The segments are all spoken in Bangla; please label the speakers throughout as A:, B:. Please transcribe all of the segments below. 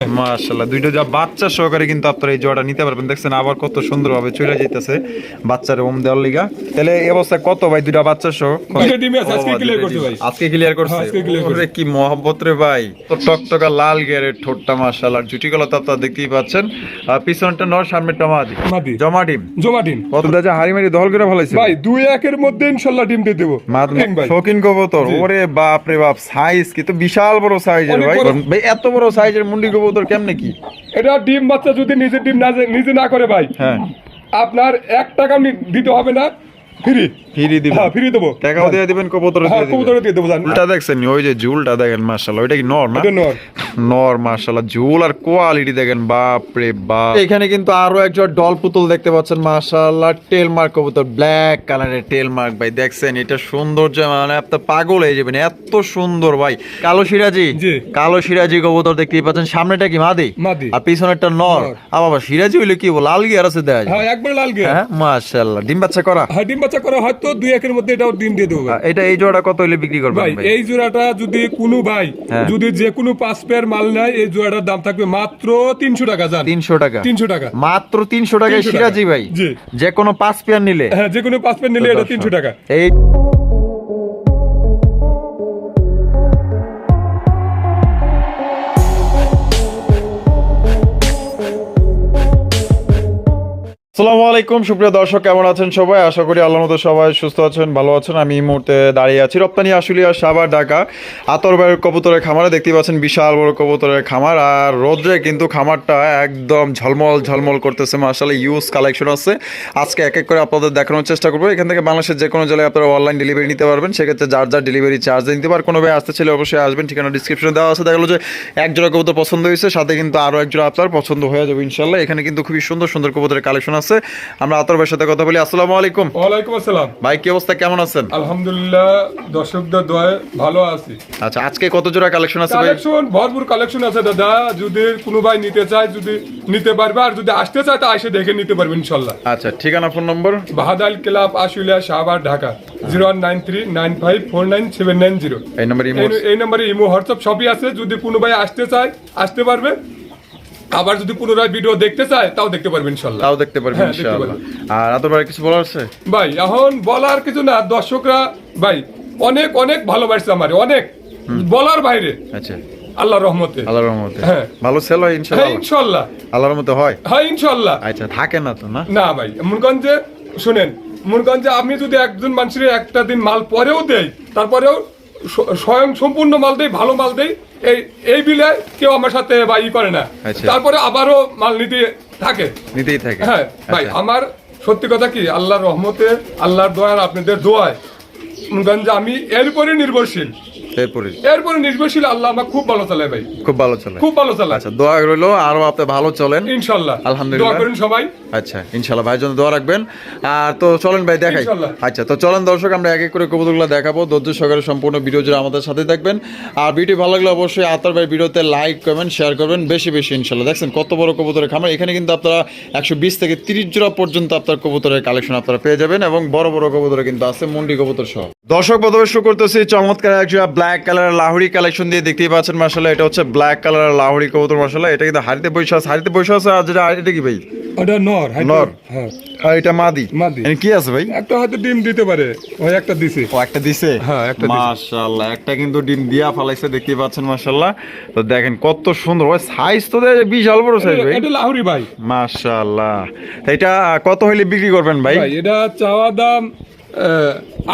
A: মাশাআল্লাহ দুইটা যা বাচ্চা সহকারে কিন্তু আপনারা এই জোড়াটা নিতে পারবেন। দেখছেন আবার কত সুন্দরভাবে চলে যাইতেছে বাচ্চার ওম দেওয়ার লিগা। তাহলে এই কত ভাই দুইটা বাচ্চা সহ?
B: আজকে
A: ক্লিয়ার করছে
B: হ্যাঁ,
A: ওরে কি মহব্বত রে ভাই। টকটকা লাল ঠোঁটটা জুটি গলা তো আপনারা দেখতেই পাচ্ছেন। আর পিছনটা নর মাদি। জমা ডিম।
B: জমা ডিম।
A: কত দাজা হাড়ি মারি দহল করে ভালো
B: ভাই দুই একের মধ্যে ইনশাল্লাহ ডিম দিয়ে দেবো।
A: শৌখিন কবুতর। ওরে বাপ রে বাপ সাইজ কি তো বিশাল বড় সাইজের ভাই। ভাই এত বড় সাইজের মুন্ডি কবুতর কেমনে কি?
B: এটা ডিম বাচ্চা যদি নিজে ডিম না নিজে না করে ভাই
A: হ্যাঁ।
B: আপনার এক টাকা দিতে হবে না। ফ্রি?
A: ফিরি দিবেন
B: হ্যাঁ ফ্রি দেবো।
A: টাকাও দিয়ে দিবেন কবুতর
B: হ্যাঁ কবুতরে দিয়ে দেবো
A: উল্টা দেখছেন ওই যে ঝুলটা দেখেন মাশাআল্লাহ। ওইটা কি নর না?
B: এটা নর।
A: নর মাশাআল্লাহ। ঝুল আর কোয়ালিটি দেখেন বাপ রে বাপ। এখানে কিন্তু আরও একজন ডল পুতুল দেখতে পাচ্ছেন মাশাআল্লাহ। টেল মার্ক কবুতর ব্ল্যাক কালারের টেল মার্ক ভাই। দেখছেন এটা সৌন্দর্য মানে পাগল হয়ে যাবেন এত সুন্দর ভাই। কালো সিরাজি। কালো সিরাজি কবুতর দেখতেই পাচ্ছেন। সামনেটা কি মাদি?
B: মাদি।
A: আর পিছনেরটা নর।
B: নর।
A: আর বাবা সিরাজি হইলে কি বল লাল গিয়ার আছে দেয়
B: হ্যাঁ একবার লাল গিয়ে
A: হ্যাঁ মাশাআল্লাহ। ডিম বাচ্চা করা?
B: হ্যাঁ ডিম বাচ্চা করা হয়তো দুই একের মধ্যে এটাও ডিম দিয়ে দেবো
A: এটা এই জোড়াটা কত হলে বিক্রি করবে
B: ভাই এই জোড়াটা যদি কোনো ভাই
A: হ্যাঁ।
B: যদি যে কোনো পাঁচ পেয়ার মাল নেয় এই জোড়াটার দাম থাকবে মাত্র তিনশো টাকা জান।
A: তিনশো টাকা।
B: তিনশো টাকা।
A: মাত্র তিনশো টাকায়
B: 300 টাকা।
A: সিরাজি ভাই। যে কোনো পাঁচ পেয়ার নিলে।
B: হ্যাঁ যে কোনো পাঁচ পেয়ার নিলে এটা তিনশো টাকা।
A: এই আসসালামু আলাইকুম, সুপ্রিয় দর্শক, কেমন আছেন সবাই? আশা করি আল্লাহ মতো সবাই সুস্থ আছেন, ভালো আছেন। আমি এই মুহূর্তে দাঁড়িয়ে আছি রপ্তানি আশুলিয়া সাভার ঢাকা আতরবাইয়ের কবুতরের খামারে। দেখতে পাচ্ছেন বিশাল বড় কবুতরের খামার। আর রোদ্রে কিন্তু খামারটা একদম ঝলমল ঝলমল করতেছে। মার্শাল ইউজ কালেকশন আছে। আজকে এক এক করে আপনাদের দেখানোর চেষ্টা করব। এখান থেকে বাংলাদেশের যে কোনো জেলায় আপনারা অনলাইন ডেলিভারি নিতে পারবেন। সেক্ষেত্রে যার যার ডেলিভারি চার্জ নিতে পার, কোনো ভাই আসতে ছেলে অবশ্যই আসবেন। ঠিকানা ডিসক্রিপশনে দেওয়া আছে। দেখা যে এক জোড়া কবুতর পছন্দ হয়েছে, সাথে কিন্তু আরও এক জোড়া আপনার পছন্দ হয়ে যাবে ইনশাল্লাহ এখানে কিন্তু খুবই সুন্দর সুন্দর কবুতরের কালেকশন আমরা আতর ভাইয়ের সাথে কথা বলি। আসসালামু আলাইকুম।
B: ওয়ালাইকুম আসসালাম।
A: ভাই কি অবস্থা? কেমন আছেন?
B: আলহামদুলিল্লাহ দর্শকদের দয়ে ভালো আছি।
A: আচ্ছা আজকে কত জোড়া কালেকশন আছে ভাই?
B: কালেকশন ভরপুর কালেকশন আছে দাদা। যদি কোনো ভাই নিতে চায় যদি নিতে পারবে আর যদি আসতে চায় তা এসে দেখে নিতে পারবে ইনশাল্লাহ
A: আচ্ছা ঠিকানা phone number?
B: Bahadal club Ashulia Shahbag Dhaka. Zero one nine three nine five four nine seven nine zero.
A: এই নাম্বার ইমো
B: এই নম্বরে ইমো হোয়াটসঅ্যাপ সবই আছে। যদি কোনো ভাই আসতে চায় আসতে পারবে। আবার যদি পুনরায় ভিডিও দেখতে চায় তাও দেখতে পারবে ইনশাল্লাহ।
A: তাও দেখতে পারবেন
B: হ্যাঁ,
A: ইনশাআল্লাহ আর আতর ভাই কিছু বলার আছে?
B: ভাই এখন বলার কিছু না দর্শকরা ভাই অনেক অনেক ভালোবাসছে আমার অনেক। বলার বাইরে।
A: আচ্ছা।
B: আল্লাহ রহমতে।
A: আল্লাহর রহমতে।
B: হ্যাঁ।
A: ভালো সেল হয়
B: হ্যাঁ
A: ইনশাআল্লাহ
B: ইনশাল্লাহ।
A: আল্লাহর রহমতে হয়?
B: হ্যাঁ ইনশাল্লাহ।
A: আচ্ছা থাকে না তো না?
B: না ভাই মুরগঞ্জে শুনেন মুরগঞ্জে আমি যদি একজন মানুষের একটা দিন মাল পরেও দেই তারপরেও স্বয়ং সম্পূর্ণ মাল দেই ভালো মাল দেই এই এই বিলে কেউ আমার সাথে বা ই করে না
A: আচ্ছা।
B: তারপরে আবারও মাল নিতে থাকে
A: নিতেই থাকে
B: হ্যাঁ ভাই
A: আচ্ছা।
B: আমার সত্যি কথা কি আল্লাহর রহমতে আল্লাহর দোয়ার আপনাদের দোয়ায় মুরগঞ্জে আমি এরপরে নির্ভরশীল
A: এরপরে?
B: এরপরে নির্ভরশীল আল্লাহ আমার খুব ভালো চালায় ভাই।
A: খুব ভালো চলে
B: খুব ভালো চালায়
A: আচ্ছা দোয়া রইল আরও আপনি ভালো চলেন।
B: ইনশাল্লাহ।
A: আলহামদুলিল্লাহ।
B: দোয়া করেন সবাই।
A: আচ্ছা ইনশাল্লাহ ভাইয়ের জন্য দোয়া রাখবেন। আর তো চলেন ভাই দেখাই। আচ্ছা তো চলেন দর্শক আমরা এক এক করে কবুতরগুলো দেখাবো। ধৈর্য সহকারে সম্পূর্ণ ভিডিও জুড়ে আমাদের সাথে থাকবেন। আর ভিডিও ভালো লাগলে অবশ্যই আতর ভাই ভিডিওতে লাইক কমেন্ট শেয়ার করবেন। বেশি বেশি ইনশাল্লাহ। দেখছেন কত বড় কবুতরের খামার। এখানে কিন্তু আপনারা একশো বিশ থেকে তিরিশ জোড়া পর্যন্ত আপনার কবুতরের কালেকশন আপনারা পেয়ে যাবেন এবং বড় বড় কবুতরে কিন্তু আছে মন্ডি কবুতর সহ। দর্শক প্রথমে শুরু করতেছি চমৎকার এক জোড়া ব্ল্যাক কালারের লাহুরি কালেকশন দিয়ে দেখতেই পাচ্ছেন মাসাল্লাহ এটা হচ্ছে ব্ল্যাক কালারের লাহুরি কবুতর মাসাল্লাহ এটা কিন্তু হাড়িতে বসে আছে হাড়িতে আছে আর যেটা এটা কি ভাই?
B: ওটা নর
A: নর।
B: হ্যাঁ।
A: আর এটা মাদি।
B: মাদি।
A: কি আছে ভাই?
B: একটা হয়তো ডিম দিতে পারে ওই একটা দিছে।
A: ও একটা দিছে?
B: হ্যাঁ, একটা।
A: মাশাআল্লাহ একটা কিন্তু ডিম দিয়া ফালাইছে দেখতে পাচ্ছেন মাশাআল্লাহ। তো দেখেন কত সুন্দর ওই সাইজ তো বিশাল বড় সাইজ ভাই।
B: এটা লাহুরি ভাই।
A: মাশাআল্লাহ। এটা কত হইলে বিক্রি করবেন ভাই?
B: ভাই এটা চাওয়া দাম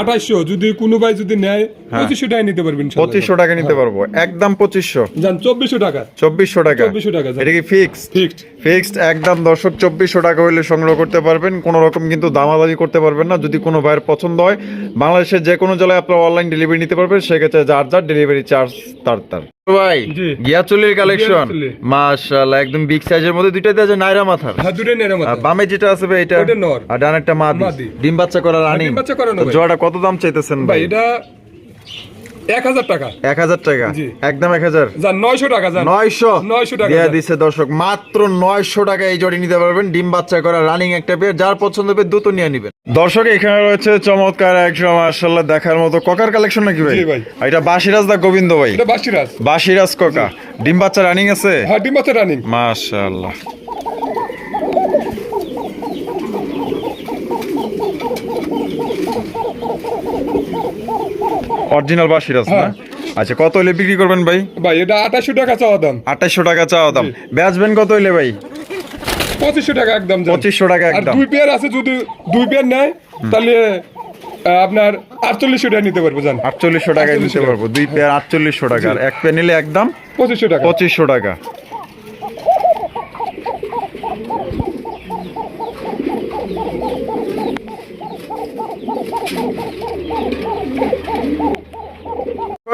B: আঠাইশো যদি কোনো ভাই যদি নেয় পঁচিশশো টাকা নিতে পারবেন।
A: পঁচিশশো টাকা নিতে পারব। একদম পঁচিশশো।
B: যান চব্বিশশো টাকা।
A: চব্বিশশো টাকা।
B: 2400 টাকা,
A: এটা কি ফিক্সড
B: ফিক্সড
A: ফিক্সড একদম দর্শক চব্বিশশো টাকা হইলে সংগ্রহ করতে পারবেন। কোনো রকম কিন্তু দামাদামি করতে পারবেন না। যদি কোনো ভাইয়ের পছন্দ হয় বাংলাদেশের যে কোনো জেলায় আপনারা অনলাইন ডেলিভারি নিতে পারবেন। সেক্ষেত্রে যার যার ডেলিভারি চার্জ তার তার। ভাই
B: জি।
A: গিয়াচুলির কালেকশন। মাশাআল্লাহ একদম বিগ সাইজের মধ্যে নাইরা মাথার।
B: হ্যাঁ মাথা
A: বামে যেটা আছে ভাই এটা আর মাদি।
B: মাদি।
A: ডিম বাচ্চা করা রানী।
B: ডিম বাচ্চা করানো
A: তো
B: ভাই।
A: জোড়াটা কত দাম চাইতেছেন
B: ভাই এটা এক হাজার টাকা।
A: এক হাজার টাকা? একদম এক হাজার?
B: নয়শো টাকা
A: নয়শো?
B: নয়শো টাকা
A: দিয়ে দিচ্ছে দর্শক মাত্র নয়শো টাকা এই জড়ি নিতে পারবেন ডিম বাচ্চা করা রানিং একটা পেয়ে যার পছন্দ হবে দ্রুত নিয়ে নিবেন। দর্শক এখানে রয়েছে চমৎকার একশো মার্শাল্লাহ দেখার মতো ককার কালেকশন নাকি ভাই? এটা বাসিরাজ দা গোবিন্দ ভাই?
B: এটা বাসিরাজ।
A: বাসিরাজ ককা। ডিম বাচ্চা রানিং আছে?
B: হ্যাঁ ডিম বাচ্চা রানিং
A: মাশাআল্লাহ। অরিজিনাল বাসিরাজ না?
B: হ্যাঁ।
A: আচ্ছা কত হইলে বিক্রি করবেন ভাই?
B: ভাই এটা আঠাশশো টাকা চাওয়া দাম।
A: আঠাশশো টাকা চাওয়া দাম। বেচবেন কত হইলে ভাই?
B: পঁচিশশো টাকা একদম।
A: পঁচিশশো টাকা
B: আর
A: একদম।
B: দুই পেয়ার আছে যদি দুই পেয়ার নেয় তাহলে আপনার আটচল্লিশশো টাকা নিতে পারব জান
A: আটচল্লিশশো টাকায় নিতে পারব। দুই পেয়ার আটচল্লিশশো টাকা। আর এক পেয়ার নিলে একদম
B: পঁচিশশো টাকা।
A: পঁচিশশো টাকা।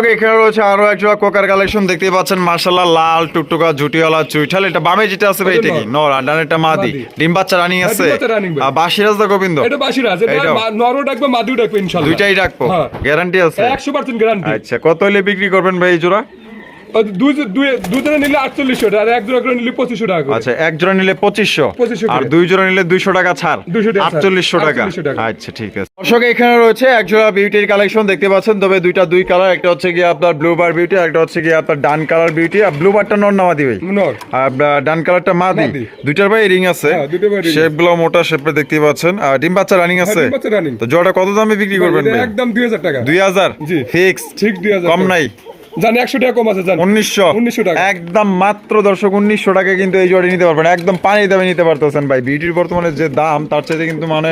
A: ওকে, এখানে রয়েছে আরও এক জোড়া কোকার কালেকশন দেখতে পাচ্ছেন মার্শাল্লাহ লাল টুকটুকা জুটিওয়ালা চুইঠাল। এটা বামে যেটা আছে ভাই এটা কি?
B: নর।
A: আন্ডার আর ডানেরটা মাদি। ডিম বাচ্চা রানিং
B: হ্যাঁ,
A: আছে। আর বাসিরাজ দা গোবিন্দ।
B: এটা বাসিরাজ এটা নরও ডাকবে মাদিও ডাকবে ইনশাআল্লাহ।
A: দুইটাই রাখব
B: হ্যাঁ।
A: গ্যারান্টি আছে।
B: একশো পার্সেন্ট গ্যারান্টি
A: আচ্ছা কত হলে বিক্রি করবেন ভাই এই জোড়া?
B: দুজনে নিলে আটচল্লিশশো টাকা আর এক জোড়া করে নিলে পঁচিশশো টাকা
A: আচ্ছা এক জোড়া নিলে পঁচিশশো আর দুই জোড়া নিলে দুইশো টাকা ছাড়।
B: 200 টাকা
A: আটচল্লিশশো টাকা। আচ্ছা ঠিক আছে। দর্শক এখানে রয়েছে এক জোড়া বিউটির কালেকশন দেখতে পাচ্ছেন। তবে দুইটা দুই কালার একটা হচ্ছে গিয়ে আপনার ব্লু বার বিউটি একটা হচ্ছে গিয়ে আপনার ডান কালার বিউটি আর ব্লু বারটা নর নামাদি ভাই। আর ডান কালারটা মাদি। দুইটার ভাই রিং আছে।
B: হ্যাঁ,
A: শেপগুলো মোটা শেপে দেখতে পাচ্ছেন। আর ডিম বাচ্চা রানিং আছে।
B: হ্যাঁ।
A: তো জোড়া কত দামে বিক্রি করবেন
B: একদম দুই হাজার টাকা।
A: দুই হাজার? ফিক্স
B: ঠিক দুই হাজার
A: কম নাই।
B: জান একশো টাকা কম আছে জান। 1900 টাকা।
A: একদম মাত্র দর্শক উনিশশো টাকা কিন্তু এই জোড়ি নিতে পারবেন। একদম পানি দামে নিতে পারতেছেন ভাই। বিউটির বর্তমানে যে দাম তার চাইতে কিন্তু মানে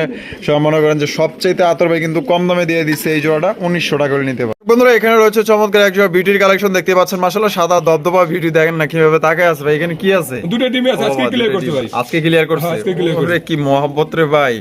A: মনে করেন যে সবচাইতে আতর ভাই কিন্তু কম দামে দিয়ে দিচ্ছে এই জোড়াটা। উনিশশো টাকা করে নিতে বন্ধুরা এখানে রয়েছে চমৎকার এক জোড়া বিউটির কালেকশন দেখতে পাচ্ছেন। মাসাল্লাহ সাদা দবদবা বিউটি দেখেন না কীভাবে তাকে আছে ভাই এখানে কি আছে?
B: দুটো টিমে আছে আজকে ক্লিয়ার করতে ভাই।
A: আজকে ক্লিয়ার করছে।
B: আজকে ক্লিয়ার করছে।
A: ওরে, কি মহব্বত রে ভাই।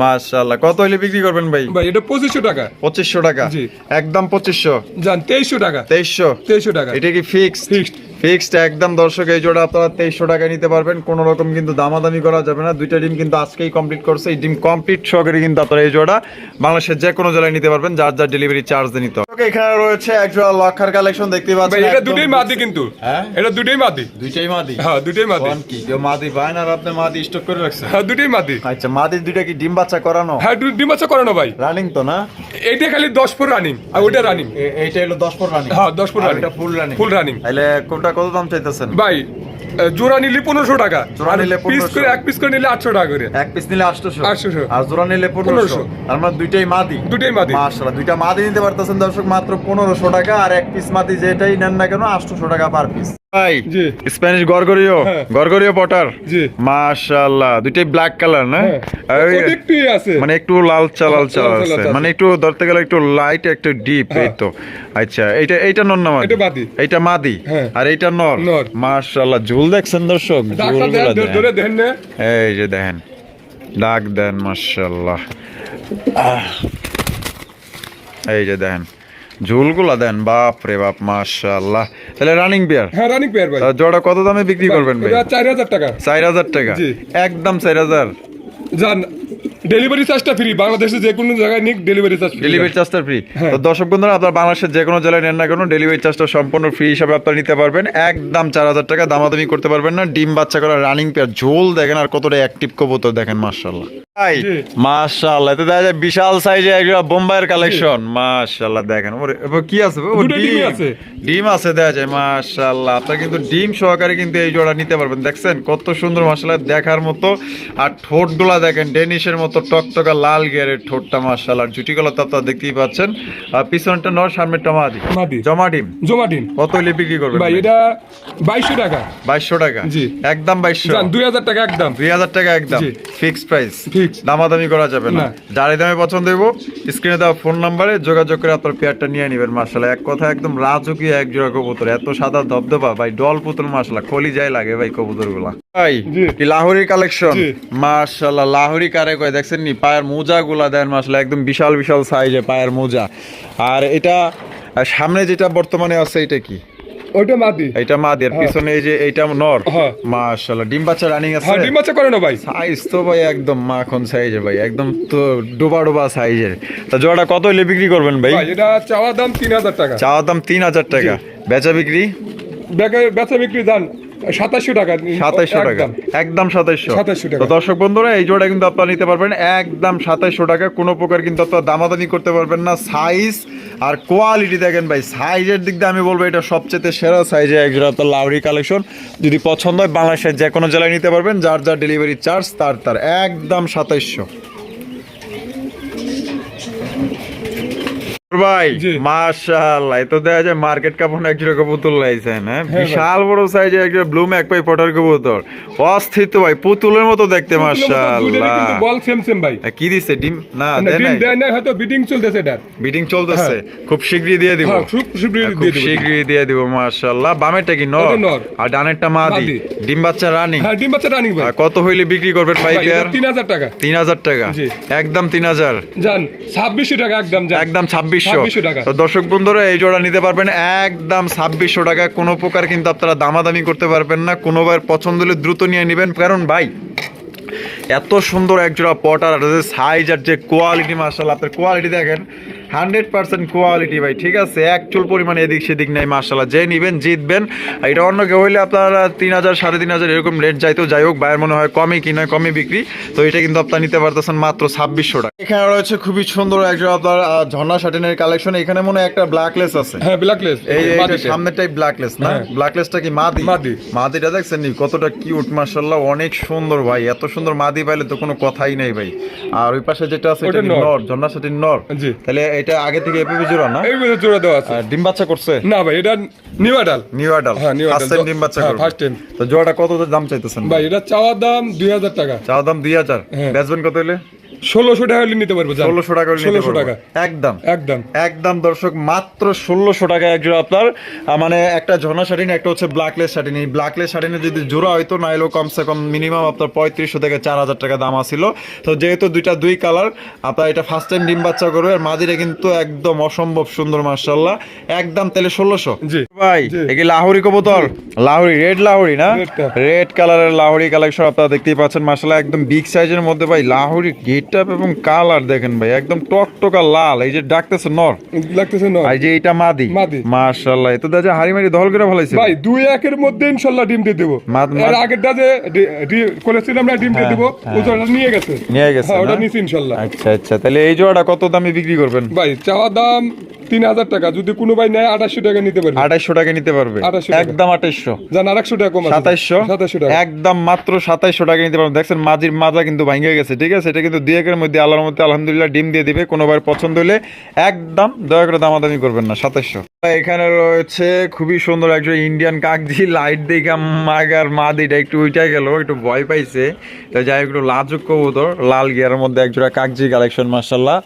A: মাশাআল্লাহ কত হলে বিক্রি করবেন ভাই?
B: ভাই এটা 2500 টাকা।
A: 2500 টাকা?
B: জি।
A: একদম 2500
B: জান 2300 টাকা।
A: 2300
B: 2300 টাকা।
A: এটা কি ফিক্সড
B: Fixed।
A: ফিক্সড একদম দর্শক এই জোড়া আপনারা তেইশশো টাকা নিতে পারবেন। কোনো রকম কিন্তু দামাদামি করা যাবে না। দুইটা ডিম কিন্তু আজকেই কমপ্লিট করছে। এই ডিম কমপ্লিট সহকারে কিন্তু আপনারা এই জোড়া বাংলাদেশের যে কোনো জেলায় নিতে পারবেন যার যার ডেলিভারি চার্জ দিয়ে নিতে হবে। এখানে রয়েছে এক জোড়া লক্ষার কালেকশন দেখতে পাচ্ছেন
B: এটা দুটোই মাদি কিন্তু।
A: হ্যাঁ?
B: এটা দুটোই মাদি।
A: দুইটাই মাদি?
B: হ্যাঁ দুটোই মাদি।
A: কোন কি কেউ মাদি পায় না আপনি মাদি স্টক করে রাখছেন?
B: হ্যাঁ দুটোই মাদি।
A: আচ্ছা মাদির দুইটা কি ডিম বাচ্চা করানো?
B: হ্যাঁ ডিম বাচ্চা করানো ভাই।
A: রানিং তো না?
B: এইটা খালি দশ ফুট রানিং আর ওইটা রানিং
A: এইটা হলো দশ পর রানিং
B: হ্যাঁ, 10 ফুট running।
A: এটা ফুল রানিং
B: ফুল রানিং
A: তাহলে কোনটা কত দাম চাইতেছেন?
B: ভাই জোড়া নিলে পনেরোশো টাকা।
A: জোড়া নিলে
B: পিস করে এক পিস করে নিলে আটশো টাকা করে।
A: এক পিস নিলে আটশোশো।
B: 800
A: আর জোড়া নিলে পনেরোশো।
B: 1500
A: তার মানে দুইটাই মাদি।
B: দুইটাই মাদি।
A: মাশাআল্লাহ দুইটা মাদি নিতে পারতেছেন দর্শক মাত্র পনেরোশো টাকা। আর এক পিস মাদি যেটাই নেন না কেন আটশোশো টাকা পার পিস। ভাই। স্প্যানিশ গরগরিও
B: হ্যাঁ।
A: গরগরিও পটার। মাশাআল্লাহ দুইটাই ব্ল্যাক কালার না
B: হ্যাঁ। আছে
A: মানে একটু লালচা লালচা আছে মানে একটু ধরতে গেলে একটু লাইট একটু ডিপ এই তো আচ্ছা এইটা এইটা নর না মাদি। এইটা মাদি
B: হ্যাঁ।
A: আর এইটা নর। মাশাআল্লাহ ঝুল দেখছেন দর্শক ঝুলগুলা
B: দেন না
A: এই যে দেখেন ডাক দেন মাশাল্লাহ এই যে দেখেন ঝুলগুলা দেন বাপ রে বাপ মাশাল্লাহ তাহলে রানিং বিয়ার
B: হ্যাঁ রানিং পেয়ার ভাই।
A: জোড়া কত দামে বিক্রি করবেন ভাই?
B: এটা চার হাজার টাকা।
A: চার হাজার টাকা? একদম চার হাজার।
B: জান ডেলিভারি চার্জটা ফ্রি বাংলাদেশে যে কোনো জায়গায় নিক ডেলিভারি চার্জ
A: ডেলিভারি চার্জটা ফ্রি। তো দর্শক বন্ধুরা আপনার বাংলাদেশের যে কোনো জেলায় নেন না কেন ডেলিভারি চার্জটা সম্পূর্ণ ফ্রি হিসাবে আপনারা নিতে পারবেন। একদম চার হাজার টাকা দামাদামি করতে পারবেন না। ডিম বাচ্চা করা রানিং পেয়ার ঝোল দেখেন আর কতটা অ্যাক্টিভ কবুতর দেখেন মাশাল্লাহ ভাই
B: জি।
A: মাশাল্লাহ এতে দেখা যায় বিশাল সাইজে একটা বোম্বাইয়ের কালেকশন মাশাল্লাহ দেখেন ওরে কি আছে? ও ডিম
B: আছে।
A: ডিম আছে দেখা যায় আপনারা কিন্তু ডিম সহকারে কিন্তু এই জোড়া নিতে পারবেন। দেখছেন কত সুন্দর মাশাল্লাহ দেখার মতো। আর ঠোঁটগুলা দেখেন ডেনিশের মতো টকটকা লাল গিয়ারের ঠোঁটটা জুটিগুলো তো আপনারা দেখতেই পাচ্ছেন। আর পিছনটা নর সামনেরটা মাদি
B: মাদি।
A: জমা ডিম।
B: জমাটিন
A: কত হলে বিক্রি করবেন
B: ভাই এটা বাইশশো টাকা।
A: বাইশশো টাকা।
B: জি।
A: একদম বাইশশো।
B: জান দুই হাজার টাকা একদম।
A: দুই হাজার টাকা একদম।
B: জি।
A: Fix price
B: Fixed।
A: দামাদামি করা যাবে না। যার দামে পছন্দ হইব স্ক্রিনে দেওয়া ফোন নাম্বারে যোগাযোগ করে আপনার পেয়ারটা নিয়ে নেবেন মাসালা এক কথা একদম রাজকীয় এক জোড়া কবুতর। এত সাদা ধবধবা ভাই ডল পুতুল মাসালা খলি যায় লাগে ভাই কবুতরগুলা ভাই কি লাহোরি কালেকশন
B: জি।
A: মাশাল্লাহ লাহোরি কারে কয়? দেখছেন নি? পায়ের মোজা গুলা দেন মাসালা একদম বিশাল বিশাল সাইজে পায়ের মোজা। আর এটা সামনে যেটা বর্তমানে আছে এটা কি?
B: ওইটা মাদি।
A: এটা মাদি আর পিছনে এই যে এইটা নর।
B: হ্যাঁ।
A: মাশাআল্লাহ ডিম বাচ্চা রানিং আছে?
B: হ্যাঁ ডিম বাচ্চা করে না ভাই।
A: সাইজ তো ভাই একদম মাখন সাইজের ভাই একদম তো ডোবা ডোবা সাইজের তা জোড়াটা কত হলে বিক্রি করবেন ভাই?
B: ভাই এটা চাওয়া দাম তিন হাজার টাকা।
A: চাওয়া দাম তিন হাজার টাকা। বেচা বিক্রি?
B: বেচা- বিক্রি দান সাতাশশো টাকা।
A: টাকা।
B: একদম।
A: একদম সাতাইশশো
B: 2700 টাকা।
A: দর্শক বন্ধুরা এই জোড়া কিন্তু আপনারা নিতে পারবেন। একদম টাকা। কোনো প্রকার কিন্তু আপনারা দামাদামি করতে পারবেন না। সাইজ আর কোয়ালিটি দেখেন ভাই সাইজের দিক দিয়ে আমি বলব এটা সবচেয়ে সেরা সাইজে এক জোড়া আপনার লাউরি কালেকশন যদি পছন্দ হয় বাংলাদেশের যে কোনো জেলায় নিতে পারবেন। যার যার ডেলিভারি চার্জ তার তার। একদম সাতাইশশো ভাই মাশাআল্লাহ তো দেখা যায় মার্কেট কাপড় এক কবুতর লাইছেন হ্যাঁ বিশাল বড় সাইজে এক জোড়া ব্লু পাই পটার কবুতর। অস্থিত ভাই পুতুলের মতো দেখতে মাশাআল্লাহ।
B: বল সেম সেম ভাই।
A: কি দিছে? ডিম? না
B: না, ডিম দেয় না হয়তো বিডিং চলতেছে এটা
A: বিডিং চলতেছে। খুব শীঘ্রই দিয়ে দিব।
B: হ্যাঁ খুব শীঘ্রই দিয়ে দেবো।
A: শীঘ্রই দিয়ে দিব মাশাআল্লাহ। বামেরটা কি নর? আর ডানেরটা মাদি।
B: মাদি।
A: ডিম বাচ্চা রানী
B: হ্যাঁ ডিম বাচ্চা রানিং ভাই।
A: কত হইলে বিক্রি করবেন
B: ভাই, টাকা।
A: একদম তিন হাজার।
B: টাকা একদম
A: একদম ছাব্বিশশো
B: ছাব্বিশশো
A: তো দর্শক বন্ধুরা এই জোড়া নিতে পারবেন একদম ছাব্বিশশো টাকা। কোনো প্রকার কিন্তু আপনারা দামাদামি করতে পারবেন না। কোনোবার পছন্দ হলে দ্রুত নিয়ে নেবেন। কারণ ভাই এত সুন্দর এক জোড়া পটার আর সাইজ আর যে কোয়ালিটি মার্শাল আপনার কোয়ালিটি দেখেন। হান্ড্রেড পার্সেন্ট কোয়ালিটি ভাই ঠিক আছে? এক চুল পরিমাণে এদিক সেদিক নেই মার্শাল্লাহ যে নিবেন জিতবেন। এটা অন্য কেউ হইলে আপনারা তিন হাজার সাড়ে তিন হাজার এরকম রেট যাইতো যাই হোক বাইরের মনে হয় কমে কিনা কমে বিক্রি। তো এটা কিন্তু আপনারা নিতে পারতেছেন মাত্র ছাব্বিশশো টাকা। এখানে রয়েছে খুবই সুন্দর একজন আপনার ঝর্ণা শাটিনের কালেকশন এখানে মনে হয় একটা ব্ল্যাকলেস আছে।
B: হ্যাঁ ব্ল্যাকলেস
A: এই সামনেরটাই ব্ল্যাকলেস না। ব্ল্যাকলেসটা কি মাদি?
B: মাদি।
A: মাদিটা দেখছেন নি? কতটা কিউট মাশাআল্লাহ অনেক সুন্দর ভাই। এত সুন্দর মাদি পাইলে তো কোনো কথাই নাই ভাই। আর ওই পাশে যেটা আছে এটা
B: নর।
A: নর? ঝর্ণা শাটিন নর?
B: জি।
A: তাহলে এটা আগে থেকে এভাবে জোড়া না?
B: এই বছর জোড়া দেওয়া আছে।
A: ডিম বাচ্চা করছে?
B: না ভাই এটা নিউ আডাল
A: নিউ আডাল
B: হ্যাঁ,
A: ফার্স্ট টাইম ডিম বাচ্চা
B: হ্যাঁ,
A: করবে।
B: first time।
A: তো জোড়াটা কত দাম চাইতেছেন
B: ভাই? এটা চাওয়া দাম দুই হাজার টাকা।
A: চাওয়া দাম দুই হাজার।
B: হ্যাঁ।
A: বেচবেন কত হলে
B: ষোলোশো টাকা হলে নিতে পারব
A: ষোলোশো টাকা
B: ষোলোশো টাকা।
A: একদম।
B: একদম।
A: একদম দর্শক মাত্র ষোলোশো টাকা এক জোড়া আপনার। মানে একটা ঝর্ণা শাটিন একটা হচ্ছে ব্ল্যাকলেস শাটিন ব্ল্যাকলেস শাটিনে যদি জোড়া হয়তো না কমসে কম মিনিমাম আপনার পঁয়ত্রিশশো থেকে চার হাজার টাকা দাম তো যেহেতু দুইটা দুই কালার আপনার এটা ফার্স্ট টাইম ডিম বাচ্চা করবে আর মাদিরে কিন্তু একদম অসম্ভব সুন্দর মার্শাল্লাহ একদম তাহলে ষোলোশো।
B: জি।
A: ভাই
B: জি।
A: এ কি লাহোরি কবুতর? লাহোরি রেড লাহোরি না। রেড কালারের লাহোরি কালেকশন আপনারা দেখতেই পাচ্ছেন মার্শাল্লাহ একদম বিগ সাইজের মধ্যে ভাই লাহোরি গেট এবং কালার দেখেন ভাই একদম টকটকা লাল এই যে ডাকতেছে নর।
B: লাগতেছে না
A: আর যে এটা মাদি।
B: মাদি।
A: মাশাআল্লাহ হাড়ি মারি দহল করে ভালাইছে
B: ভাই দুই একের মধ্যে ইনশাল্লাহ ডিম দিয়ে দেবো। এর আগেরটা যে ডি- ডিম দিয়ে
A: হ্যাঁ,
B: দেবো
A: হ্যাঁ।
B: ওটা নিয়ে গেছে।
A: নিয়ে গেছে
B: হ্যাঁ ওটা নিছি ইনশাল্লাহ
A: আচ্ছা আচ্ছা তাহলে এই জোড়াটা কত দামে বিক্রি করবেন?
B: ভাই চাওয়া দাম তিন হাজার টাকা যদি কোনো ভাই নেয় আঠাশশো টাকা নিতে পারবে।
A: আঠাইশশো টাকা নিতে পারবে।
B: 2800
A: একদম আঠাইশশো
B: জান আরেকশো টাকা কম।
A: সাতাইশশো?
B: সাতাইশশো টাকা।
A: একদম মাত্র সাতাইশশো টাকা নিতে পারবেন। দেখছেন মাঝির মাজা কিন্তু ভাঙে গেছে ঠিক আছে? এটা কিন্তু একের মধ্যে আল্লাহর মধ্যে আলহামদুলিল্লাহ ডিম দিয়ে দিবে, কোনোবার পছন্দ হলে একদম দয়া করে দামাদামি করবেন না সাতাইশশো এখানে রয়েছে খুবই সুন্দর একজন ইন্ডিয়ান কাকজি লাইট দেখে মাগার মাদিটা একটু উইটা গেল একটু ভয় পাইছে। তো যাই একটু লাজুক কবুতর লাল গিয়ারের মধ্যে এক জোড়া কাকজি কালেকশন মার্শাল্লাহ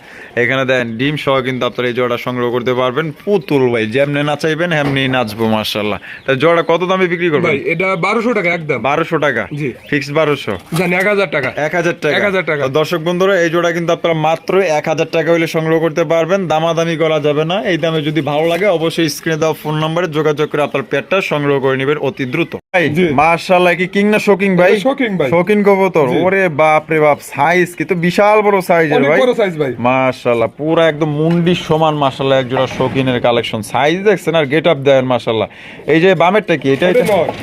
A: এখানে দেন ডিম সহ কিন্তু আপনারা এই জোড়া সংগ্রহ করতে পারবেন। পুতুল ভাই যেমনি নাচাইবেন হেমনি নাচবো মার্শাল্লাহ তা জোড়া কত দামে বিক্রি করবেন?
B: এটা বারোশো টাকা একদম।
A: বারোশো টাকা?
B: জি।
A: ফিক্স বারোশো?
B: এক হাজার টাকা।
A: এক হাজার টাকা।
B: 1000 টাকা।
A: তো দর্শক বন্ধুরা এই জোড়া কিন্তু আপনারা মাত্র এক হাজার টাকা হলে সংগ্রহ করতে পারবেন। দামাদামি করা যাবে না। এই দামে যদি ভালো লাগে অবশ্যই স্ক্রিনে দেওয়া ফোন নম্বরে যোগাযোগ করে আপনার পেটটা সংগ্রহ করে নেবেন অতি দ্রুত। ভাই। মার্শাল্লাহ কি কিং না শোকিং ভাই?
B: শৌখিন ভাই।
A: শোকিং কবুতর। ওরে বাপ রে বাপ সাইজ কিন্তু বিশাল বড় সাইজের ভাই।
B: বড় সাইজ ভাই।
A: মাশাল্লাহ পুরো একদম মুন্ডি সমান মাশাল্লাহ এক জোড়া শৌখিনের কালেকশন সাইজ দেখছেন আর গেট আপ দেন মাশাল্লাহ এই যে বামেরটা কি? এটা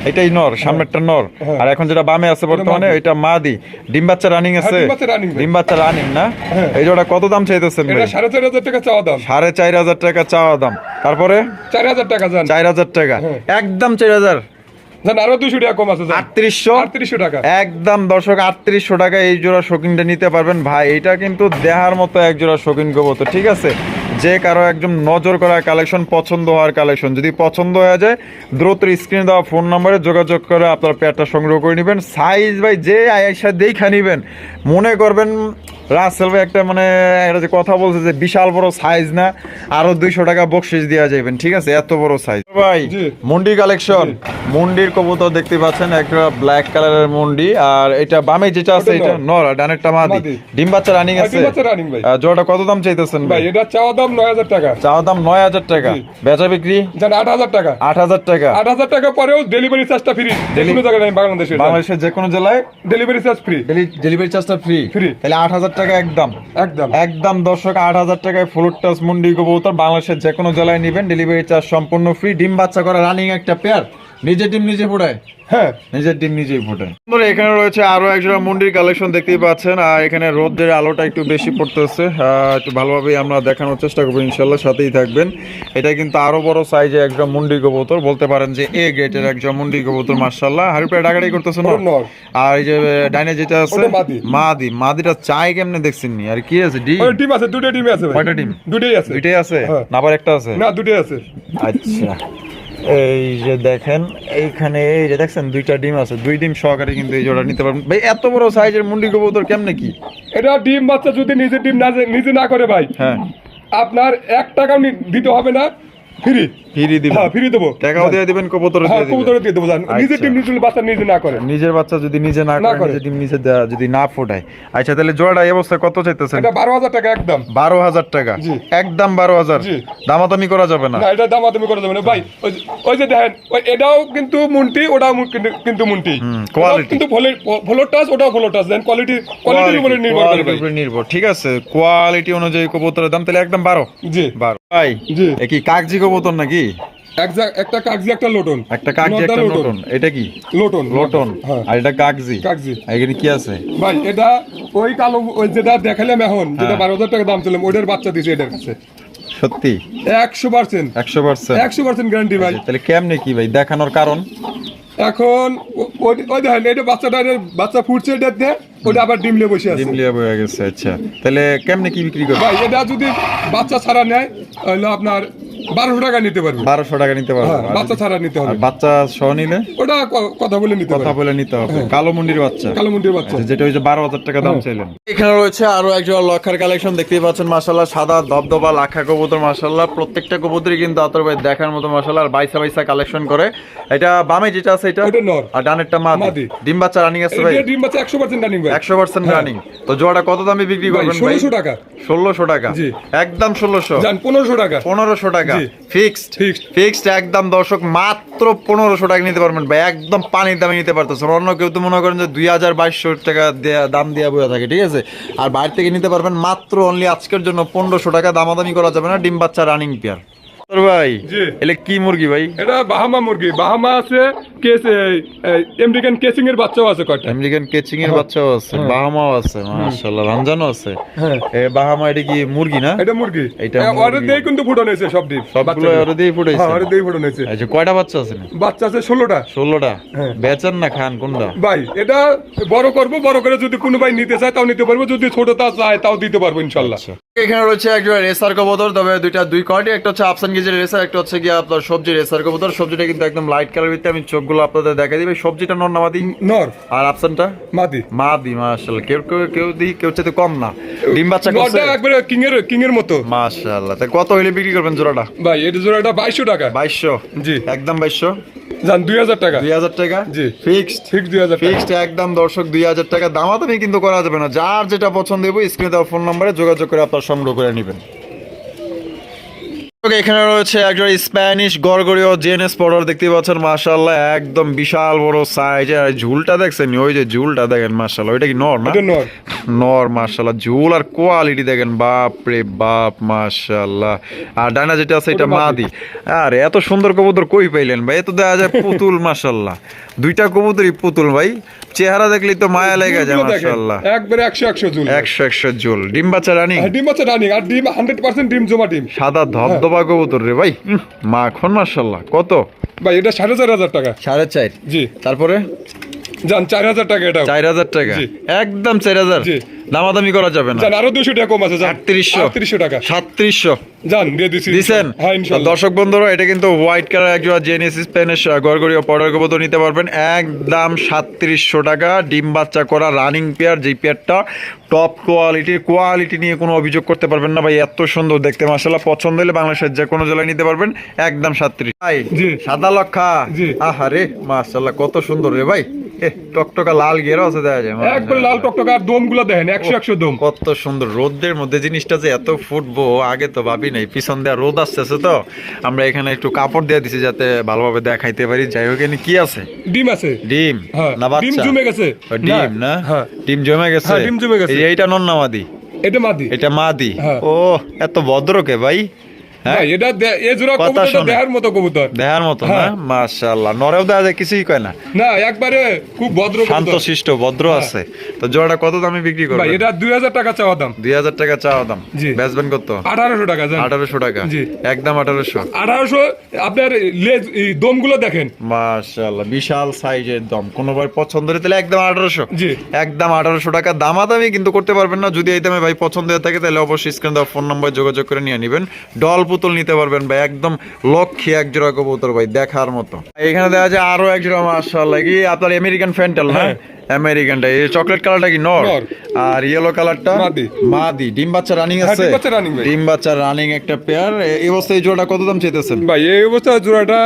A: এটাই নর সামনেরটা নর।
B: হ্যাঁ।
A: আর এখন যেটা বামে আছে বর্তমানে। এটা মাদি। ডিম বাচ্চা রানিং আছে?
B: ডিম বাচ্চা running ভাই।
A: ডিম বাচ্চা রানিং না?
B: হ্যাঁ।
A: এই জোড়া কত দাম চাইতেছেন ভাই?
B: সাড়ে চার হাজার টাকা চাওয়া দাম।
A: সাড়ে চার হাজার টাকা চাওয়া দাম। তারপরে
B: চার হাজার টাকা যান
A: চার হাজার টাকা।
B: হ্যাঁ।
A: একদম চার হাজার।
B: আরও দুশো টাকা কম আছে
A: আটত্রিশশো?
B: আটত্রিশশো টাকা।
A: একদম দর্শক আটত্রিশশো টাকা এই জোড়া শৌখিনটা নিতে পারবেন। ভাই এটা কিন্তু দেহার মতো এক জোড়া শৌখিন কবুতর ঠিক আছে? যে কারও একদম নজর করা কালেকশন পছন্দ হওয়ার কালেকশন। যদি পছন্দ হয়ে যায় দ্রুত স্ক্রিনে দেওয়া ফোন নম্বরে যোগাযোগ করে আপনার পেয়ারটা সংগ্রহ করে নেবেন। সাইজ ভাই যে আয়সা দেখা নেবেন। মনে করবেন রাসেল ভাই একটা মানে একটা যে কথা বলছে যে বিশাল বড় সাইজ না আরও দুইশো টাকা বকশিস দেওয়া যাবেন ঠিক আছে? এত বড় সাইজ ভাই। মুন্ডি কালেকশন মুন্ডির কবুতর দেখতে পাচ্ছেন একটা ব্ল্যাক কালারের মুন্ডি আর এটা বামে যেটা আছে এটা নর। আর ডানেরটা মাদি।
B: মাদি।
A: ডিম বাচ্চা রানিং আছে।
B: ডিম বাচ্চা running ভাই।
A: জোড়াটা কত দাম চাইতেছেন
B: ভাই এটা চাওয়া দাম নয় হাজার টাকা।
A: চাওয়া দাম নয় হাজার টাকা। বেচা বিক্রি?
B: আট হাজার টাকা।
A: আট হাজার টাকা।
B: আট হাজার টাকা পরেও ডেলিভারি চার্জটা ফ্রি কোনো জায়গায় বাংলাদেশে
A: বাংলাদেশের যে কোনো জেলায়
B: ডেলিভারি চার্জ ফ্রি
A: ডেলিভারি চার্জটা ফ্রি
B: ফ্রি
A: তাহলে আট হাজার টাকা একদম।
B: একদম।
A: একদম দর্শক আট হাজার টাকায় ফ্লুট টাচ মুন্ডি কবুতর। বাংলাদেশের যে কোনো জেলায় নেবেন। ডেলিভারি চার্জ সম্পূর্ণ ফ্রি ডিম বাচ্চা করা রানিং একটা পেয়ার নিজের ডিম নিজে ফোটায়?
B: হ্যাঁ।
A: নিজের ডিম নিজেই ফোটায়। বন্ধুরা, এখানে রয়েছে আরও একজোড়া মুন্ডির কালেকশন দেখতেই পাচ্ছেন আর এখানে রোদের আলোটা একটু বেশি পড়তেছে একটু ভালোভাবেই আমরা দেখানোর চেষ্টা করব ইনশাল্লাহ সাথেই থাকবেন। এটা কিন্তু আরও বড় সাইজে একজন মুন্ডি কবুতর বলতে পারেন যে এ গ্রেটের একজন মুন্ডি কবুতর মার্শাল্লাহ হারিপে ডাকাডাকি করতেছে না আর। এই যে ডাইনে যেটা আছে
B: মাদি।
A: মাদি মাদিটা চাই কেমনে দেখছেন নি আর কি আছে ডিম
B: টিম আছে দুটো টিমে আছে
A: কয়টা ডিম?
B: দুটোই আছে।
A: দুইটাই আছে?
B: হ্যাঁ।
A: না আবার একটা আছে?
B: না দুটোই আছে।
A: আচ্ছা। এই যে দেখেন এইখানে এই যে দেখছেন দুইটা ডিম আছে। দুই ডিম সহকারে কিন্তু এই জোড়া নিতে পারবেন। ভাই এত বড় সাইজের মুন্ডি কবুতর কেমনে কি?
B: এটা ডিম বাচ্চা যদি নিজে ডিম না নিজে না করে ভাই।
A: হ্যাঁ।
B: আপনার এক টাকাও দিতে হবে না। ফ্রি?
A: ফিরি দিবেন।
B: হ্যাঁ ফ্রি দেবো।
A: টাকাও দিয়ে দিবেন কবুতর
B: হ্যাঁ কবুতরে দিয়ে দেবো। জান নিজে
A: আচ্ছা।
B: নিজে বাচ্চা নিজে না করে।
A: নিজের বাচ্চা যদি নিজে না করে
B: করে।
A: নিজে দেয়া যদি না ফোটায়। আচ্ছা তাহলে জোড়াটা এই অবস্থায় কত চাইতেছেন?
B: এটা বারো হাজার টাকা একদম।
A: বারো হাজার টাকা।
B: জি।
A: একদম বারো হাজার।
B: জি।
A: দামাদামি করা যাবে না।
B: না এটা করে দেবে না। ভাই ওই যে- দেখেন ওই এটাও কিন্তু মুন্টি ওটাও কিন্তু- কিন্তু মুন্টি।
A: quality।
B: কিন্তু ফলোর টাচ ওটাও টাচ দেন কোয়ালিটি কোয়ালিটির উপরে নির্ভর করে ভাই।
A: নির্ভর। ঠিক আছে কোয়ালিটি অনুযায়ী কবুতরের দাম তাহলে একদম বারো।
B: জি।
A: বারো। ভাই
B: জি।
A: কি কাগজি কবুতর নাকি?
B: একটা কাগজি একটা লোটন।
A: একটা কাগজি একটা লোটন। এটা কি?
B: লোটন
A: লোটন।
B: হ্যাঁ।
A: আর এটা কাগজি?
B: কাগজি।
A: এখানে কি আছে?
B: ভাই এটা ওই কালো ওই যেটা দেখালাম এখন যেটা
A: হ্যাঁ।
B: বারো হাজার টাকা দাম ছিল ওটার বাচ্চা দিছে এটার কাছে।
A: সত্যি?
B: একশো পার্সেন্ট।
A: একশো পার্সেন্ট?
B: একশো পার্সেন্ট গ্যারান্টি ভাই।
A: তাহলে কেমনে কি ভাই? দেখানোর কারণ?
B: এখন ওই- দেখেন এটা বাচ্চাটা বাচ্চা ফুটছে এটা দিয়ে। ওটা আবার ডিম নিয়ে বসে আছে।
A: বয়ে গেছে আচ্ছা। তাহলে কেমনে কি বিক্রি করবে?
B: ভাই এটা যদি বাচ্চা ছাড়া নেয় তাহলে আপনার বারোশো টাকা নিতে পারবে।
A: বারোশো টাকা নিতে পারবে।
B: হ্যাঁ, বাচ্চা ছাড়া নিতে হবে।
A: বাচ্চা সহ নিলে?
B: ওটা কথা বলে নিতে
A: কথা বলে নিতে হবে। কালো মুন্ডির বাচ্চা।
B: কালো মুন্ডির বাচ্চা।
A: আচ্ছা, যেটা হচ্ছে বারো হাজার টাকা দাম
B: হ্যাঁ।
A: চাইলেন। এখানে রয়েছে আরও একজন লক্ষার কালেকশন দেখতেই পাচ্ছেন মাসাল্লাহ সাদা দবদবা লাখা কবুতর মাসাল্লাহ প্রত্যেকটা কবুতরই কিন্তু আতর ভাই দেখার মতো মাসাল্লাহ আর বাইসা বাইসা কালেকশন করে। এটা বামে যেটা আছে এটা? আর ডানেরটা মাদি। ডিম বাচ্চা রানিং আছে ভাই?
B: ডিম বাচ্চা একশো পার্সেন্ট রানিং ভাই হ্যাঁ।
A: রানিং তো জোড়াটা কত দামে বিক্রি করবেন ভাই?
B: ষোলোশো টাকা।
A: একদম ষোলোশো।
B: যান পনেরোশো টাকা।
A: পনেরোশো টাকা। ফিক্সড। ফিক্সড। একদম দর্শক মাত্র পনেরোশো টাকা নিতে পারবেন ভাই। একদম পানির দামে নিতে পারতেছেন। অন্য কেউ তো মনে করেন যে দুই হাজার বাইশশো টাকা দেয়া- দাম দেওয়া বয়ে থাকে ঠিক আছে? আর বাইরে থেকে নিতে পারবেন মাত্র অনলি আজকের জন্য পনেরোশো টাকা। দামাদামি করা যাবে না। ডিম বাচ্চা রানিং পেয়ার ভাই? এলে কি মুরগি ভাই?
B: এটা বাহামা মুরগি। বাহামা আছে কেস আমেরিকান এর বাচ্চাও আছে কয়টা?
A: আমেরিকান কেচিং এর বাচ্চাও আছে বাহামাও আছে মাশাআল্লাহ রমজানও আছে।
B: হ্যাঁ।
A: এ বাহামা এটা কি মুরগি না?
B: এটা মুরগি।
A: এটা মুরগি।
B: কিন্তু ফুটানো হয়েছে সব
A: সবগুলো ওরা দিয়ে ফুটাইছে?
B: হ্যাঁ দিয়ে ফুটানো হয়েছে।
A: আচ্ছা কয়টা বাচ্চা আছে
B: বাচ্চা আছে ষোলোটা।
A: ষোলোটা?
B: হ্যাঁ।
A: বেচেন না খান কোনটা?
B: ভাই এটা বড় করব বড় করে যদি কোনো ভাই নিতে চায় তাও নিতে পারব। যদি ছোট তা চায় তাও দিতে পারব ইনশাল্লাহ।
A: এখানে রয়েছে একটা রেসার কবুতর তবে দুইটা দুই কোয়ালিটি একটা হচ্ছে আফসান গিজের রেসার একটা হচ্ছে গিয়ে আপনার সবজি রেসার কবুতর। সবজিটা কিন্তু একদম লাইট কালার ভিত্তি আমি চোখগুলো আপনাদের দেখা দিবে। সবজিটা নর নামাদি
B: নর।
A: আর আফসানটা
B: মাদি।
A: মা দি মাশাআল্লাহ। কেউ কেউ কেউ দি কেউ চাইতে কম না। ডিম বাচ্চা করছে?
B: নরটা একবারে কিং এর কিং এর মতো।
A: মাশাআল্লাহ। তা কত হইলে বিক্রি করবেন জোড়াটা?
B: ভাই এটা জোড়াটা বাইশশো টাকা।
A: বাইশশো?
B: জি।
A: একদম বাইশশো?
B: জান দুই হাজার টাকা।
A: দুই হাজার টাকা?
B: জি।
A: ফিক্সড?
B: হাজার টাকা।
A: ফিক্সড একদম দর্শক দুই হাজার টাকা। দামাদামি কিন্তু করা যাবে না। যার যেটা পছন্দ দেবো স্ক্রিনে দেওয়া ফোন নম্বরে যোগাযোগ করে আপনার সংগ্রহ করে নেবেন। এখানে রয়েছে একজন স্প্যানিশ গড়গড়ীয় জেনেস পডার দেখতে পাচ্ছেন মাশাআল্লাহ একদম বিশাল বড় সাইজ আর ঝুলটা দেখছেন ওই যে ঝুলটা দেখেন মাশাআল্লাহ ওইটা কি নর না?
B: নর।
A: নর ঝুল আর কোয়ালিটি দেখেন বাপ রে বাপ মাশাআল্লাহ। আর ডানা যেটা আছে এটা
B: মাদি।
A: আর এত সুন্দর কবুতর কই পাইলেন ভাই? এত দেখা যায় পুতুল মাশাআল্লাহ। দুইটা কবুতরই পুতুল ভাই। চেহারা দেখলেই তো মায়া লেগে যায় মাশাআল্লাহ।
B: একবারে একশো একশো ঝুল।
A: একশো একশো ঝুল। ডিম বাচ্চা রানিং?
B: ডিম বাচ্চা রানিং আর ডিম হান্ড্রেড পার্সেন্ট ডিম জমা ডিম।
A: সাদা ধবধবা কবুতর রে ভাই। মাখন মার্শাল্লাহ কত?
B: ভাই এটা সাড়ে চার হাজার টাকা।
A: সাড়ে চার?
B: জি।
A: তারপরে?
B: যান চার হাজার টাকা এটা।
A: চার হাজার টাকা? একদম চার হাজার?
B: জি।
A: দামাদামি করা যাবে না।
B: আরও দুশো টাকা কম আছে
A: আটত্রিশশো।
B: আটত্রিশশো টাকা।
A: সাতত্রিশশো।
B: দিয়ে হ্যাঁ
A: দর্শক বন্ধুরা এটা কিন্তু হোয়াইট কালার একজোড়া জেনেসিস স্পেনিশ গড়গড়িয়া পড়ার কবুতর নিতে পারবেন। একদম সাতত্রিশশো টাকা। ডিম বাচ্চা করা রানিং পেয়ার যে পেয়ারটা টপ কোয়ালিটির কোয়ালিটি নিয়ে কোনো অভিযোগ করতে পারবেন না ভাই। এত সুন্দর দেখতে মাসাল্লাহ পছন্দ হলে বাংলাদেশের যে কোনো জেলায় নিতে পারবেন। একদম সাতত্রিশ। ভাই। সাদা লক্ষা। আহারে মাসাল্লাহ কত সুন্দর রে ভাই। টকটকা লাল গেরও আছে দেখা যায়।
B: একবার লাল টকটকা আর দমগুলো দেখেন একশো একশো দম।
A: কত সুন্দর রোদের মধ্যে জিনিসটা যে এত ফুটবো আগে তো ভাবি নাই। পিছন দেওয়া রোদ আসতেছে তো। আমরা এখানে একটু কাপড় দিয়ে দিছি যাতে ভালোভাবে দেখাইতে পারি। যাই হোক এখানে কি আছে?
B: ডিম আছে।
A: ডিম?
B: হ্যাঁ
A: না
B: ডিম জমে গেছে।
A: ডিম না?
B: হ্যাঁ
A: ডিম জমে গেছে?
B: হ্যাঁ, ডিম জমে গেছে।
A: এইটা নন্নামাদি?
B: এটা মাদি।
A: এটা মাদি?
B: হ্যাঁ।
A: ও এত ভদ্র কে হ্যাঁ
B: ভাই, এটা এ জোড়া কবুতর দেহার মতো কবুতর।
A: দেখার মতো না?
B: হ্যাঁ।
A: মাশাআল্লাহ। নরেও দেখা যায় কিছুই কয় না।
B: না একবারে খুব ভদ্র
A: শান্ত শিষ্ট ভদ্র আছে। তো জোড়াটা কত দামে বিক্রি
B: ভাই এটা টাকা চাওয়া দাম।
A: দুই হাজার টাকা চাওয়া দাম। বেচবেন কত?
B: আঠারোশো টাকা জান।
A: আঠারোশো টাকা। একদম আঠারোশো।
B: আঠারোশো আপনার লেজ দমগুলো দেখেন।
A: মাশাআল্লাহ বিশাল সাইজের দম। কোনো ভাই পছন্দ হলে তাহলে একদম আঠারোশো।
B: জি।
A: একদম আঠারোশো টাকা। দামাদামি কিন্তু করতে পারবেন না। যদি এই দামে ভাই পছন্দ হয়ে থাকে তাহলে অবশ্যই স্ক্রিন দেওয়া ফোন নাম্বার যোগাযোগ করে নিয়ে নেবেন। ডল পুতুল নিতে পারবেন ভাই, একদম লক্ষ্মী এক জোড়া কবুতর ভাই, দেখার মতো। এখানে দেখা যায় আরও এক জোড়া মাশাআল্লাহ। কি আপনার আমেরিকান ফ্যান্টাল
B: হ্যাঁ।
A: আমেরিকানটা এই চকলেট কালারটা কি নর। আর ইয়েলো কালারটা
B: মাদি।
A: ডিম বাচ্চা রানিং
B: হ্যাঁ,
A: আছে?
B: ডিম বাচ্চা
A: রানিং একটা পেয়ার এই অবস্থায় জোড়াটা কত দাম চাইতেছেন?
B: ভাই এই অবস্থা জোড়াটা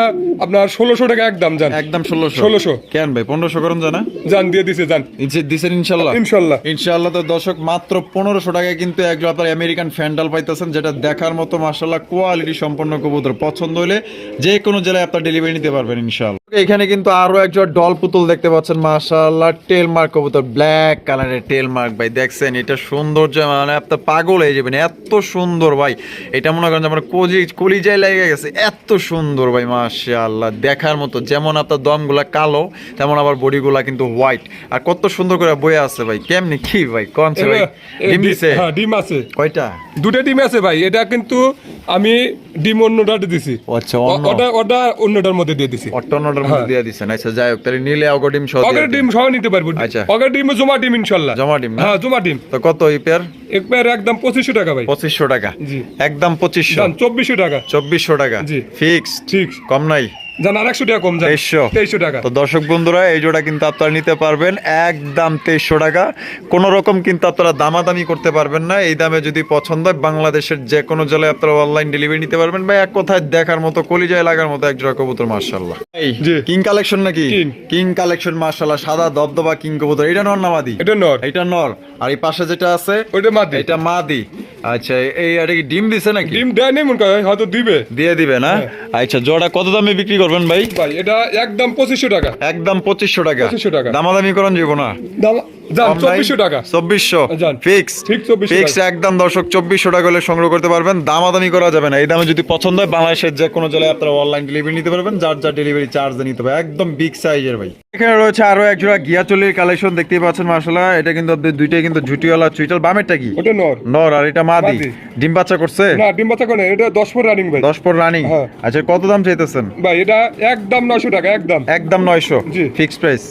B: আপনার ষোলোশো টাকা একদম জান।
A: একদম ষোলোশো।
B: 1600
A: কেন ভাই পনেরোশো করুন জানা?
B: জান দিয়ে দিছে জান।
A: দিচ্ছেন ইনশাল্লাহ।
B: ইনশাল্লাহ।
A: ইনশাআল্লাহ তো দর্শক মাত্র পনেরোশো টাকায় কিন্তু একজন আপনার আমেরিকান ফ্যান্ডাল পাইতেছেন যেটা দেখার মতো মার্শাল্লাহ কোয়ালিটি সম্পন্ন কবুতর। পছন্দ হলে যে কোনো জেলায় আপনার ডেলিভারি নিতে পারবেন ইনশাআল্লাহ এখানে কিন্তু আরও একজন ডল পুতুল দেখতে পাচ্ছেন মার্শাল্লাহ টেল মার্ক কবুতর ব্ল্যাক কালারের টেল মার্ক ভাই। দেখছেন এটা সৌন্দর্য মানে আপনার পাগল হয়ে যাবেন এত সুন্দর ভাই। এটা মনে করেন যে আমার কলি কলিজায় লেগে গেছে এত সুন্দর ভাই মাশাআল্লাহ। দেখার মতো যেমন আপনার দমগুলা কালো তেমন আবার বডিগুলা কিন্তু হোয়াইট আর কত সুন্দর করে বয়ে আছে ভাই। কেমনি কি ভাই? কোন ভাই? ডিম দিছে?
B: হ্যাঁ ডিম আছে।
A: কয়টা?
B: দুটো ডিম আছে ভাই। এটা কিন্তু আমি ডিম অন্যটা দিছি।
A: আচ্ছা
B: ওটা ওটা অন্যটার মধ্যে দিয়ে দিছি।
A: মধ্যে
B: হ্যাঁ।
A: দিয়ে আচ্ছা যাই হোক তাহলে নিলে অগো ডিম সহ
B: ডিম সহ নিতে পারব।
A: আচ্ছা।
B: অগের ডিম জমা ডিম
A: জমা ডিম
B: হ্যাঁ জমা ডিম।
A: তো কত এই পেয়ার?
B: একদম পঁচিশশো টাকা ভাই।
A: পঁচিশশো টাকা।
B: জি।
A: একদম পঁচিশশো।
B: জান চব্বিশশো টাকা।
A: চব্বিশশো টাকা।
B: জি।
A: ফিক্স
B: ঠিক
A: কম নাই?
B: জান আর একশো টাকা কম যান
A: তেইশশো।
B: তেইশশো টাকা।
A: তো দর্শক বন্ধুরা এই জোড়া কিন্তু আপনারা নিতে পারবেন। একদম তেইশশো টাকা। কোন রকম কিন্তু আপনারা দামাদামি করতে পারবেন না। এই দামে যদি পছন্দ হয় বাংলাদেশের যে কোনো জেলায় আপনারা অনলাইন ডেলিভারি নিতে পারবেন। বা এক কথায় দেখার মতো কলিজায় লাগার মতো এক জোড়া কবুতর মার্শাল্লাহ কিং কালেকশন নাকি? কিং। কালেকশন মার্শাল্লাহ সাদা দবদবা কিং কবুতর। এটা নর নামাদি
B: এটা নর।
A: এটা নর। আর এই পাশে যেটা আছে
B: ওইটা মাদি।
A: এটা মাদি। আচ্ছা এই এটা কি ডিম দিছে নাকি?
B: ডিম দেয় নেই মনে করে হয়তো দিবে।
A: দিয়ে দিবে না? আচ্ছা জোড়া কত দামে বিক্রি করবেন ভাই
B: ভাই এটা একদম পঁচিশশো টাকা
A: একদম পঁচিশশো টাকা
B: পঁচিশশো টাকা।
A: দামাদামি করেন যাব না
B: দাম? চব্বিশশো টাকা।
A: চব্বিশশো। ফিক্স ফিক্স
B: টাকা।
A: একদম দর্শক চব্বিশশো টাকা হলে সংগ্রহ করতে পারবেন। দামাদামি করা যাবে না। এই দামে যদি পছন্দ হয় বাংলাদেশের যে কোনো জেলায় আপনারা অনলাইন ডেলিভারি নিতে পারবেন। যার যার ডেলিভারি চার্জ নিতে হবে। একদম বিগ সাইজের ভাই। এখানে রয়েছে আরও এক জোড়া গিয়াচলির কালেকশন দেখতেই পাচ্ছেন এটা কিন্তু আপনাদের দুইটাই কিন্তু ঝুটিওয়ালা চুইটাল। বামেরটা কি?
B: ওটা নর।
A: নর আর এটা মাদি। ডিম বাচ্চা করছে?
B: না ডিম বাচ্চা করে এটা পর রানিং ভাই।
A: দশ পর রানিং
B: হ্যাঁ।
A: আচ্ছা কত দাম চাইতেছেন?
B: ভাই এটা একদম নশো টাকা একদম।
A: একদম নয়শো।
B: জি।
A: ফিক্সড প্রাইস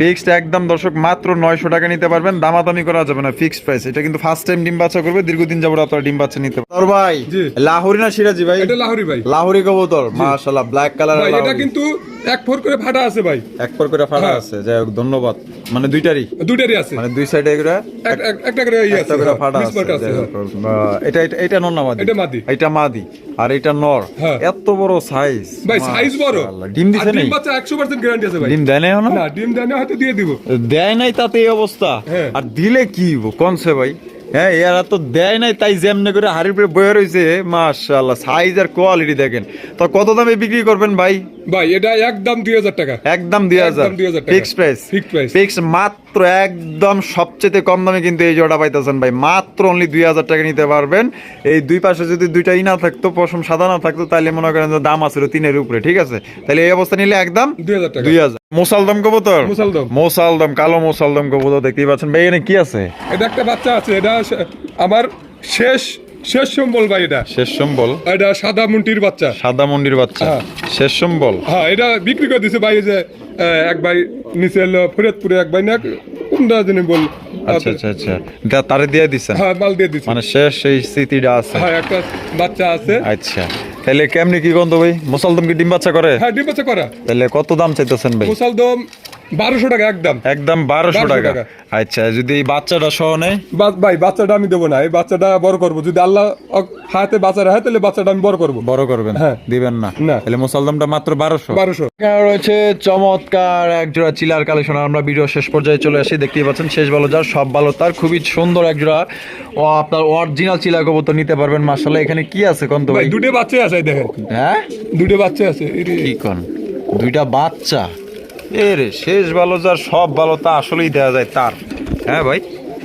A: ফিক্সড একদম দর্শক মাত্র নয়শো টাকা নিতে পারবেন দামাদামি করা যাবে না ফিক্সড প্রাইস এটা কিন্তু ফার্স্ট টাইম ডিম বাচ্চা করবে দীর্ঘদিন যাবত আপনারা ডিম বাচ্চা নিতে পারবেন। ভাই। লাহোরি না সিরাজি ভাই?
B: এটা লাহোরি ভাই।
A: লাহোরি কবুতর মাশাআল্লাহ ব্ল্যাক কালার
B: ভাই এটা কিন্তু এক ফোর করে ফাটা আছে ভাই।
A: এক পর করে ফাটা
B: হ্যাঁ।
A: আছে যাই হোক ধন্যবাদ। মানে দুইটারই?
B: দুটারই আছে।
A: মানে দুই সাইডে করে
B: এক- এক- একটা করে ইয়ে
A: একটা
B: আছে
A: করে ফাটা
B: মিস
A: আছে
B: হ্যাঁ।
A: এটা এটা- এটা নর না মাদি?
B: এটা মাদি।
A: এটা মাদি আর এটা নর।
B: হ্যাঁ।
A: এত বড় সাইজ
B: ভাই সাইজ বড়।
A: ডিম দিছে
B: আর ডিম বাচ্চা একশো পার্সেন্ট গ্যারান্টি আছে ভাই।
A: ডিম দেয় না
B: না ডিম দেয় না হয়তো দিয়ে দিব।
A: দেয় নাই তাতে এই অবস্থা।
B: হ্যাঁ।
A: আর দিলে কি কনসে ভাই? হ্যাঁ এরা তো দেয় নাই তাই যেমনি করে হাড়ির উপরে বয়ে রয়েছে মাশাআল্লাহ সাইজ আর কোয়ালিটি দেখেন। তো কত দামে বিক্রি করবেন ভাই?
B: ভাই এটা একদম দুই হাজার টাকা।
A: একদম দুই হাজার।
B: একদম 2000
A: fix price
B: Fixed price।
A: Fix মাত্র একদম সবচেয়ে কম দামে কিন্তু এই জোড়া পাইতেছেন ভাই। মাত্র অনলি দুই হাজার টাকা নিতে পারবেন। এই দুই পাশে যদি দুইটাই না থাকতো পশম সাদা না থাকতো তাহলে মনে করেন যে দাম আছে তিনের উপরে ঠিক আছে? তাহলে এই অবস্থা নিলে একদম
B: দুই হাজার টাকা।
A: দুই হাজার। মোসালদম কবুতর?
B: মুসালদম।
A: মোসালদম কালো মোসালদম কবুতর দেখতেই পাচ্ছেন। ভাই এখানে কি আছে?
B: এটা একটা বাচ্চা আছে এটা আমার শেষ শেষ সম্বল ভাই এটা।
A: শেষ সম্বল।
B: এটা সাদা মুন্টির বাচ্চা।
A: সাদা মন্ডির বাচ্চা।
B: হ্যাঁ।
A: শেষ সম্বল।
B: হ্যাঁ এটা বিক্রি করে দিছে ভাই যে এক ভাই নিচে এলো ফরিদপুরে এক ভাই না কোনটা জানি বল
A: আচ্ছা আচ্ছা আচ্ছা। তারে দিয়ে দিছেন?
B: হ্যাঁ মাল দিয়ে দিচ্ছি
A: মানে শেষ সেই স্মৃতিটা আছে।
B: হ্যাঁ একটা বাচ্চা আছে।
A: আচ্ছা। তাহলে কেমনি কি গন্ধ ভাই? মুসলদম কি ডিম বাচ্চা করে?
B: হ্যাঁ ডিম বাচ্চা করা।
A: তাহলে কত দাম চাইতেছেন ভাই?
B: মুসালদম বারোশো টাকা একদম।
A: একদম বারোশো টাকা। আচ্ছা যদি এই বাচ্চাটা সহ নেয়?
B: ভাই বাচ্চাটা আমি দেবো না। এই বাচ্চাটা বড় করব। যদি আল্লাহ হাতে বাচ্চা রাখে তাহলে বাচ্চাটা আমি বড় করব।
A: বড় করবেন?
B: হ্যাঁ।
A: দিবেন না?
B: না।
A: তাহলে মুসলদমটা মাত্র বারোশো।
B: বারোশো।
A: রয়েছে চমৎকার এক জোড়া চিলার কালেকশন। আমরা ভিডিও শেষ পর্যায়ে চলে আসি। দেখতেই পাচ্ছেন শেষ ভালো যার সব ভালো তার। খুবই সুন্দর এক জোড়া ও আপনার অরিজিনাল চিলা কবুতর নিতে পারবেন মার্শাল্লাহ এখানে কি আছে কোন
B: ভাই
A: ভাই?
B: দুটো বাচ্চা আছে দেখেন।
A: হ্যাঁ?
B: দুটো বাচ্চা আছে
A: কি কোন? দুইটা বাচ্চা? এ রে শেষ ভালো যার সব ভালো তা আসলেই দেওয়া যায় তার। হ্যাঁ ভাই?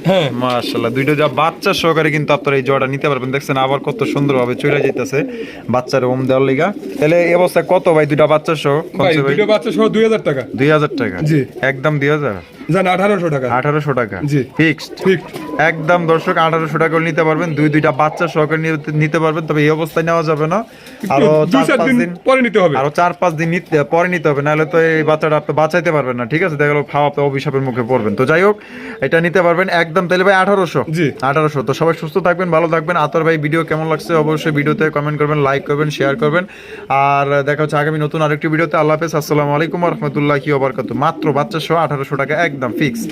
B: হ্যাঁ।
A: মাশাল্লাহ দুইটা যা বাচ্চা সহকারে কিন্তু আপনারা এই জোড়াটা নিতে পারবেন। দেখছেন আবার কত সুন্দরভাবে চলে যাইতেছে বাচ্চার ওম দেওয়ার লিগা। তাহলে এই অবস্থায় কত ভাই দুইটা বাচ্চা সহ?
B: ভাই বাচ্চা সহ দুই হাজার টাকা।
A: দুই হাজার টাকা?
B: জি।
A: একদম দুই হাজার?
B: জান আঠারোশো টাকা।
A: আঠারোশো টাকা?
B: জি।
A: ফিক্সড?
B: ঠিক
A: একদম দর্শক আঠারোশো টাকা নিতে পারবেন। দুই দুইটা বাচ্চা সহকারে নিতে- নিতে পারবেন। তবে এই অবস্থায় নেওয়া যাবে না। আরও
B: দুই
A: চার
B: চার
A: পাঁচ
B: দিন পরে নিতে হবে।
A: আরও দিন নিতে পরে নিতে হবে। নাহলে তো এই বাচ্চাটা আপনি বাঁচাইতে পারবেন না। ঠিক আছে দেখা গেলো খাওয়া আপনি অভিশাপের মুখে পড়বেন। তো যাই হোক এটা নিতে পারবেন। একদম তাহলে ভাই আঠারোশো।
B: জি।
A: আঠারোশো। তো সবাই সুস্থ থাকবেন ভালো থাকবেন। আতর ভাই ভিডিও কেমন লাগছে অবশ্যই ভিডিওতে কমেন্ট করবেন লাইক করবেন শেয়ার করবেন। আর দেখা হচ্ছে আগামী নতুন আরেকটি ভিডিওতে আল্লাহ হাফেজ আসসালামু আলাইকুম রহমতুল্লাহ কি মাত্র বাচ্চা সহ আঠারোশো টাকা একদম ফিক্সড